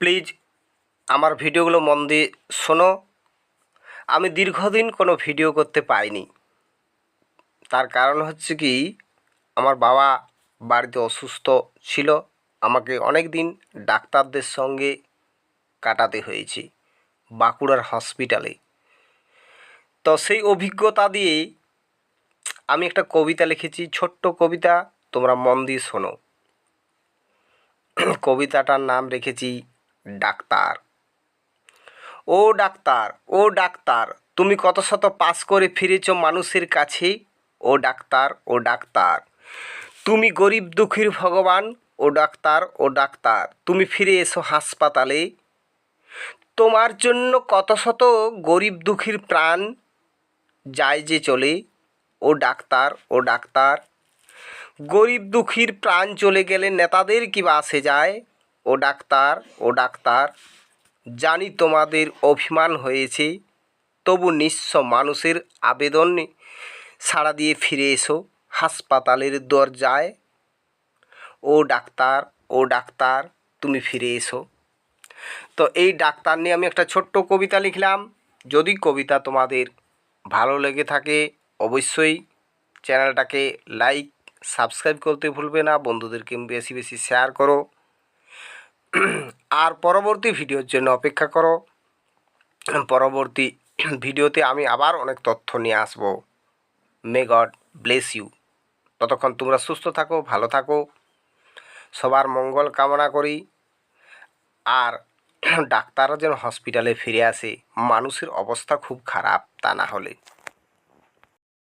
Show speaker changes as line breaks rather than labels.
Please আমার ভিডিওগুলো মন দিয়ে শোনো। আমি দীর্ঘদিন কোনো ভিডিও করতে পারিনি। তার কারণ হচ্ছে কি, আমার বাবা বাড়িতে অসুস্থ ছিল। আমাকে অনেক দিন ডাক্তারদের সঙ্গে কাটাতে হয়েছে বাঁকুড়ার হসপিটালে। তো সেই অভিজ্ঞতা দিয়ে আমি একটা কবিতা লিখেছি, ছোট্ট কবিতা, তোমরা মন দিয়ে শোনো। কবিতাটার নাম রেখেছি ডাক্তার। ও ডাক্তার ও ডাক্তার, তুমি কত শত পাস করে ফিরেছ মানুষের কাছে ও ডাক্তার ও ডাক্তার, তুমি গরিব দুঃখীর ভগবান? ও ডাক্তার ও ডাক্তার, তুমি ফিরে এসো হাসপাতালে। তোমার জন্য কত শত গরিব দুঃখীর প্রাণ যায় যে চলে? ও ডাক্তার ও ডাক্তার, গরিব দুঃখীর প্রাণ চলে গেলে নেতাদের কি বা আসে যায়? ও ডাক্তার ও ডাক্তার, জানি তোমাদের অভিমান হয়েছে, তবু নিঃস্ব মানুষের আবেদন সাড়া দিয়ে ফিরে এসো হাসপাতালের দরজায়। ও ডাক্তার ও ডাক্তার, তুমি ফিরে এসো। তো এই ডাক্তার নিয়ে আমি একটা ছোট্ট কবিতা লিখলাম। যদি কবিতা তোমাদের ভালো লেগে থাকে, অবশ্যই চ্যানেলটাকে লাইক, সাবস্ক্রাইব করতে ভুলবে না। বন্ধুদেরকে বেশি বেশি শেয়ার করো। আর পরবর্তী ভিডিওর জন্য অপেক্ষা করো। পরবর্তী ভিডিওতে আমি আবার অনেক তথ্য নিয়ে আসব। মে গড ব্লেস ইউ ততক্ষণ তোমরা সুস্থ থাকো, ভালো থাকো। সবার মঙ্গল কামনা করি। আর ডাক্তাররা যেন হসপিটালে ফিরে আসে, মানুষের অবস্থা খুব খারাপ তা না হলে।